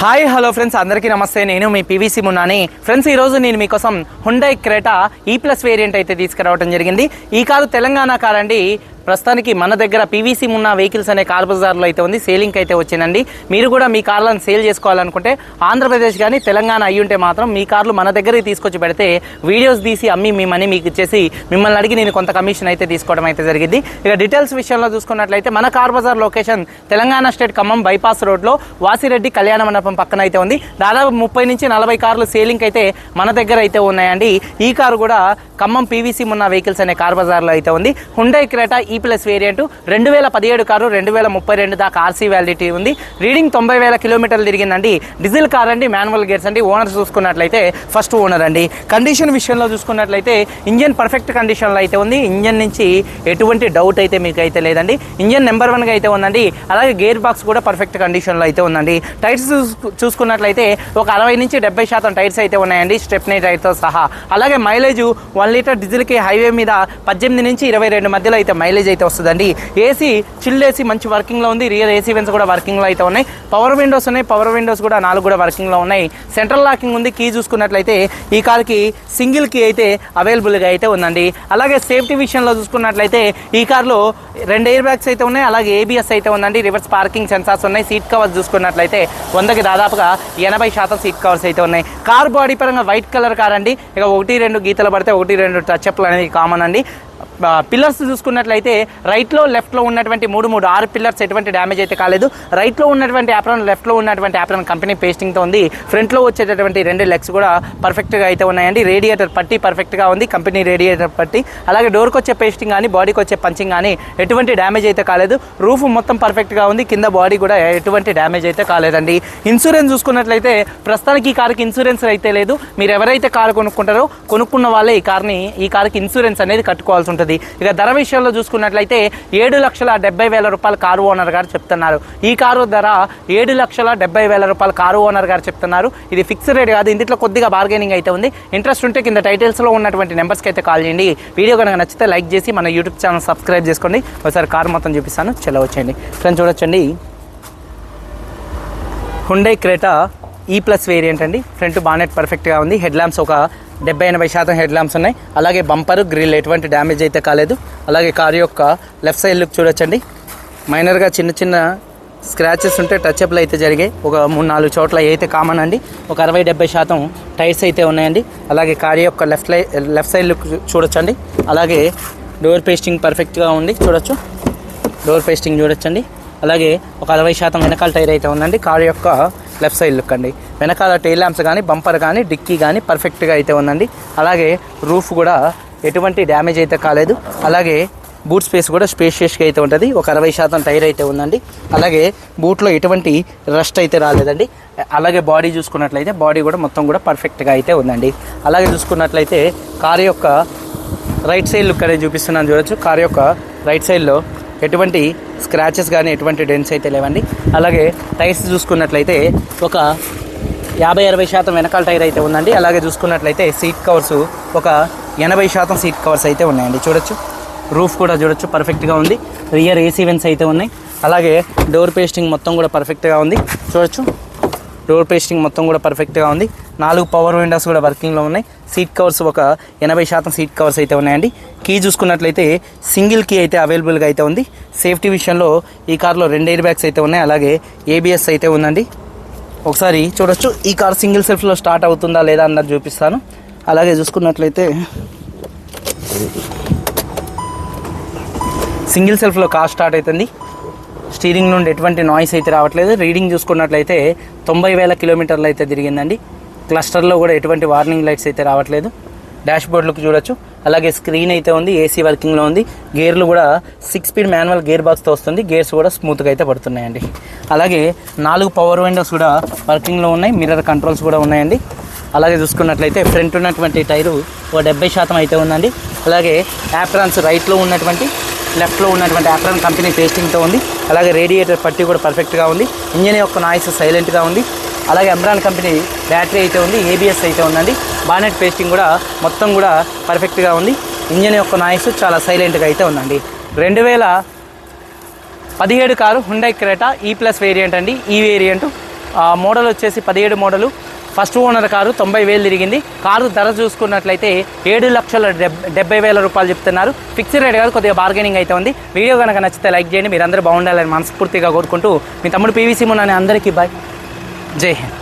Hi hello friends. అందరికీ నమస్తే. నేను మీ పీవీసీ మున్నాని. ఫ్రెండ్స్ ఈరోజు నేను మీకోసం Hyundai Creta E plus variant అయితే తీసుకురావడం జరిగింది. ఈ కారు తెలంగాణ కార్ అండి ప్రస్తుతానికి మన దగ్గర పీవీసీ ఉన్న వెహికల్స్ అనే కార్ బజార్లో అయితే ఉంది. సేలింగ్ అయితే వచ్చిందండి. మీరు కూడా మీ కార్లను సేల్ చేసుకోవాలనుకుంటే ఆంధ్రప్రదేశ్ కానీ తెలంగాణ అయ్యి ఉంటే మాత్రం మీ కార్లు మన దగ్గరికి తీసుకొచ్చి పెడితే వీడియోస్ తీసి అమ్మి మీ మనీ మీకు ఇచ్చేసి మిమ్మల్ని అడిగి నేను కొంత కమిషన్ అయితే తీసుకోవడం అయితే జరిగింది. ఇక డీటెయిల్స్ విషయంలో చూసుకున్నట్లయితే మన car bazaar location Telangana state Khammam bypass రోడ్లో వాసిరెడ్డి కళ్యాణ మండపం పక్కన అయితే ఉంది. దాదాపు ముప్పై నుంచి నలభై కార్లు సేలింగ్ అయితే మన దగ్గర అయితే ఉన్నాయండి. ఈ కారు కూడా ఖమ్మం పీవీసీ ఉన్న వెహికల్స్ అనే కార్ బజార్లో అయితే ఉంది. Hyundai Creta E plus variant రెండు వేల పదిహేడు కారు రెండు వేల ముప్పై రెండు దాకా ఆర్సీ వ్యాలిడిటీ ఉంది. రీడింగ్ తొంభై వేల కిలోమీటర్లు తిరిగిందండి. డీజిల్ కార్ అండి మాన్యువల్ గేర్స్ అండి. ఓనర్ చూసుకున్నట్లయితే ఫస్ట్ ఓనర్ అండి. కండిషన్ విషయంలో చూసుకున్నట్లయితే ఇంజన్ పర్ఫెక్ట్ కండిషన్లో అయితే ఉంది. ఇంజన్ నుంచి ఎటువంటి డౌట్ అయితే మీకు అయితే లేదండి ఇంజన్ నెంబర్ వన్గా అయితే ఉందండి. అలాగే గేర్ బాక్స్ కూడా పర్ఫెక్ట్ కండిషన్లో అయితే ఉందండి. టైర్స్ చూసుకున్నట్లయితే ఒక అరవై నుంచి డెబ్బై శాతం టైర్స్ అయితే ఉన్నాయండి. స్టెప్నీ టైర్తో సహా. అలాగే మైలేజ్ వన్ లీటర్ డీజిల్కి హైవే మీద పద్దెనిమిది నుంచి ఇరవై రెండు మధ్యలో అయితే మైలేజ్ అయితే వస్తుందండి. ఏసీ చిల్ ఏసీ మంచి వర్కింగ్లో ఉంది. రియర్ ఏసీ వెన్స్ కూడా వర్కింగ్లో అయితే ఉన్నాయి. పవర్ విండోస్ ఉన్నాయి. పవర్ విండోస్ కూడా నాలుగు కూడా వర్కింగ్లో ఉన్నాయి. సెంట్రల్ లాకింగ్ ఉంది. కీ చూసుకున్నట్లయితే ఈ కార్కి సింగిల్ కీ అయితే అవైలబుల్గా అయితే ఉందండి. అలాగే సేఫ్టీ విషయంలో చూసుకున్నట్లయితే ఈ కార్లో రెండు ఎయిర్ బ్యాగ్స్ అయితే ఉన్నాయి. అలాగే ఏబిఎస్ అయితే ఉందండి. రివర్స్ పార్కింగ్ సెన్సార్స్ ఉన్నాయి. సీట్ కవర్స్ చూసుకున్నట్లయితే వందకి దాదాపుగా ఎనభై శాతం సీట్ కవర్స్ అయితే ఉన్నాయి. కార్ బాడీ పరంగా వైట్ కలర్ కార్ అండి. ఇక ఒకటి రెండు గీతలు పడితే ఒకటి రెండు టచ్అప్లు అనేది కామన్ అండి. పిల్లర్స్ చూసుకున్నట్లయితే రైట్లో లెఫ్ట్లో ఉన్నటువంటి మూడు మూడు ఆరు పిల్లర్స్ ఎటువంటి డ్యామేజ్ అయితే కాలేదు. రైట్లో ఉన్నటువంటి యాప్రాన్ లెఫ్ట్లో ఉన్నటువంటి యాప్రాన్ కంపెనీ పేస్టింగ్తో ఉంది. ఫ్రంట్లో వచ్చేటటువంటి రెండు లెగ్స్ కూడా పర్ఫెక్ట్గా అయితే ఉన్నాయండి. రేడియేటర్ పట్టి పర్ఫెక్ట్గా ఉంది. కంపెనీ రేడియేటర్ పట్టి. అలాగే డోర్కి వచ్చే పేస్టింగ్ కానీ బాడీకి వచ్చే పంచింగ్ కానీ ఎటువంటి డ్యామేజ్ అయితే కాలేదు. రూఫ్ మొత్తం పర్ఫెక్ట్గా ఉంది. కింద బాడీ కూడా ఎటువంటి డ్యామేజ్ అయితే కాలేదండి. ఇన్సూరెన్స్ చూసుకున్నట్లయితే ప్రస్తుతానికి ఈ కార్కి ఇన్సూరెన్స్ అయితే లేదు. మీరు ఎవరైతే కారు కొనుక్కుంటారో కొనుక్కున్న వాళ్ళే ఈ కార్ని ఈ కార్కి ఇన్సూరెన్స్ అనేది కట్టుకోవాల్సి ఉంటుంది. ఇక ధర విషయంలో చూసుకున్నట్లయితే ఏడు లక్షల డెబ్బై వేల రూపాయల కారు ఓనర్ గారు చెప్తున్నారు. ఈ కారు ధర ఏడు లక్షల డెబ్బై వేల రూపాయల కారు ఓనర్ గారు చెప్తున్నారు. ఇది ఫిక్స్డ్ రేట్ కాదు ఇందులో కొద్దిగా బార్గెనింగ్ అయితే ఉంది. ఇంట్రెస్ట్ ఉంటే కింద టైటిల్స్లో ఉన్నటువంటి నెంబర్స్కి అయితే కాల్ చేయండి. వీడియో కనుక నచ్చితే లైక్ చేసి మన యూట్యూబ్ ఛానల్ సబ్స్క్రైబ్ చేసుకోండి. ఒకసారి కారు మొత్తం చూపిస్తాను. చలో వచ్చేయండి. ఫ్రెండ్స్ చూడొచ్చండి. Hyundai Creta E plus variant అండి. ఫ్రంట్ బానెట్ పర్ఫెక్ట్గా ఉంది. హెడ్ ల్యాంప్స్ ఒక డెబ్బై ఎనభై శాతం హెడ్ ల్యాంప్స్ ఉన్నాయి. అలాగే బంపర్ గ్రిల్ ఎటువంటి డ్యామేజ్ అయితే కాలేదు. అలాగే కారు యొక్క లెఫ్ట్ సైడ్ లుక్ చూడొచ్చండి. మైనర్గా చిన్న చిన్న స్క్రాచెస్ ఉంటే టచ్అప్లు అయితే జరిగాయి. ఒక మూడు నాలుగు చోట్ల అయితే కామన్ అండి. ఒక అరవై డెబ్బై శాతం టైర్స్ అయితే ఉన్నాయండి. అలాగే కారు యొక్క లెఫ్ట్ లై లెఫ్ట్ సైడ్ లుక్ చూడొచ్చండి. అలాగే డోర్ పేస్టింగ్ పర్ఫెక్ట్గా ఉంది. చూడొచ్చు. డోర్ పేస్టింగ్ చూడొచ్చండి. అలాగే ఒక అరవై శాతం వెనకాల టైర్ అయితే ఉందండి. కారు యొక్క లెఫ్ట్ సైడ్ లుక్ అండి. వెనకాల టైల్ ల్యాంప్స్ కానీ బంపర్ కానీ డిక్కీ కానీ పర్ఫెక్ట్గా అయితే ఉందండి. అలాగే రూఫ్ కూడా ఎటువంటి డ్యామేజ్ అయితే కాలేదు. అలాగే బూట్ స్పేస్ కూడా స్పేషియస్గా అయితే ఉంటుంది. ఒక అరవై శాతం టైర్ అయితే ఉందండి. అలాగే బూట్లో ఎటువంటి రస్ట్ అయితే రాలేదండి. అలాగే బాడీ చూసుకున్నట్లయితే బాడీ కూడా మొత్తం కూడా పర్ఫెక్ట్గా అయితే ఉందండి. అలాగే చూసుకున్నట్లయితే కారు యొక్క రైట్ సైడ్ లుక్ అనేది చూపిస్తున్నాను చూడొచ్చు. కారు యొక్క రైట్ సైడ్లో ఎటువంటి స్క్రాచెస్ కానీ ఎటువంటి డెన్స్ అయితే లేవండి. అలాగే టైర్స్ చూసుకున్నట్లయితే ఒక యాభై అరవై శాతం వెనకాల టైర్ అయితే ఉందండి. అలాగే చూసుకున్నట్లయితే సీట్ కవర్స్ ఒక ఎనభై శాతం సీట్ కవర్స్ అయితే ఉన్నాయండి. చూడొచ్చు. రూఫ్ కూడా చూడొచ్చు. పర్ఫెక్ట్గా ఉంది. రియర్ ఏసీ వెన్స్ అయితే ఉన్నాయి. అలాగే డోర్ పేస్టింగ్ మొత్తం కూడా పర్ఫెక్ట్గా ఉంది. చూడొచ్చు. డోర్ పేస్టింగ్ మొత్తం కూడా పర్ఫెక్ట్గా ఉంది. నాలుగు పవర్ విండోస్ కూడా వర్కింగ్లో ఉన్నాయి. సీట్ కవర్స్ ఒక ఎనభై శాతం సీట్ కవర్స్ అయితే ఉన్నాయండి. కీ చూసుకున్నట్లయితే సింగిల్ కీ అయితే అవైలబుల్గా అయితే ఉంది. సేఫ్టీ విషయంలో ఈ కార్లో రెండు ఎయిర్ బ్యాగ్స్ అయితే ఉన్నాయి. అలాగే ఏబిఎస్ అయితే ఉందండి. ఒకసారి చూడొచ్చు. ఈ కార్ సింగిల్ సెల్ఫ్లో స్టార్ట్ అవుతుందా లేదా అన్నది చూపిస్తాను. అలాగే చూసుకున్నట్లయితే సింగిల్ సెల్ఫ్లో కార్ స్టార్ట్ అవుతుంది. స్టీరింగ్ నుండి ఎటువంటి నాయిస్ అయితే రావట్లేదు. రీడింగ్ చూసుకున్నట్లయితే తొంభై వేల కిలోమీటర్లు అయితే తిరిగిందండి. క్లస్టర్లో కూడా ఎటువంటి వార్నింగ్ లైట్స్ అయితే రావట్లేదు. డాష్ బోర్డ్లకు చూడొచ్చు. అలాగే స్క్రీన్ అయితే ఉంది ఏసీ వర్కింగ్లో ఉంది. గేర్లు కూడా సిక్స్ స్పీడ్ మాన్యువల్ గేర్ బాక్స్తో వస్తుంది. గేర్స్ కూడా స్మూత్గా అయితే పడుతున్నాయండి. అలాగే నాలుగు పవర్ విండోస్ కూడా వర్కింగ్లో ఉన్నాయి. మిర్రర్ కంట్రోల్స్ కూడా ఉన్నాయండి. అలాగే చూసుకున్నట్లయితే ఫ్రంట్ ఉన్నటువంటి టైరు ఒక డెబ్బై శాతం అయితే ఉందండి. అలాగే యాప్రాన్స్ రైట్లో ఉన్నటువంటి లెఫ్ట్లో ఉన్నటువంటి యాప్రాన్ కంపెనీ పేస్టింగ్తో ఉంది. అలాగే రేడియేటర్ పట్టి కూడా పర్ఫెక్ట్గా ఉంది. ఇంజన్ యొక్క నాయిస్ సైలెంట్గా ఉంది. అలాగే అమ్రాన్ కంపెనీ బ్యాటరీ అయితే ఉంది ఏబిఎస్ అయితే ఉందండి. బానెట్ పేస్టింగ్ కూడా మొత్తం కూడా పర్ఫెక్ట్గా ఉంది. ఇంజన్ యొక్క నాయిస్ చాలా సైలెంట్గా అయితే ఉందండి. రెండు వేల పదిహేడు car Hyundai Creta E plus variant అండి. ఈ వేరియంట్ ఆ, మోడల్ వచ్చేసి పదిహేడు మోడలు. ఫస్ట్ ఓనర్ కారు తొంభై వేలు తిరిగింది. కారు ధర చూసుకున్నట్లయితే ఏడు లక్షల డెబ్ డెబ్బై వేల రూపాయలు చెప్తున్నారు. ఫిక్స్డ్ రేట్ కాదు కొద్దిగా బార్గెనింగ్ అయితే ఉంది. వీడియో కనుక నచ్చితే లైక్ చేయండి. మీరందరూ బాగుండాలని మనస్ఫూర్తిగా కోరుకుంటూ మీ తమ్ముడు పీవీసీ మున్నాని అందరికీ బాయ్. జై హింద్.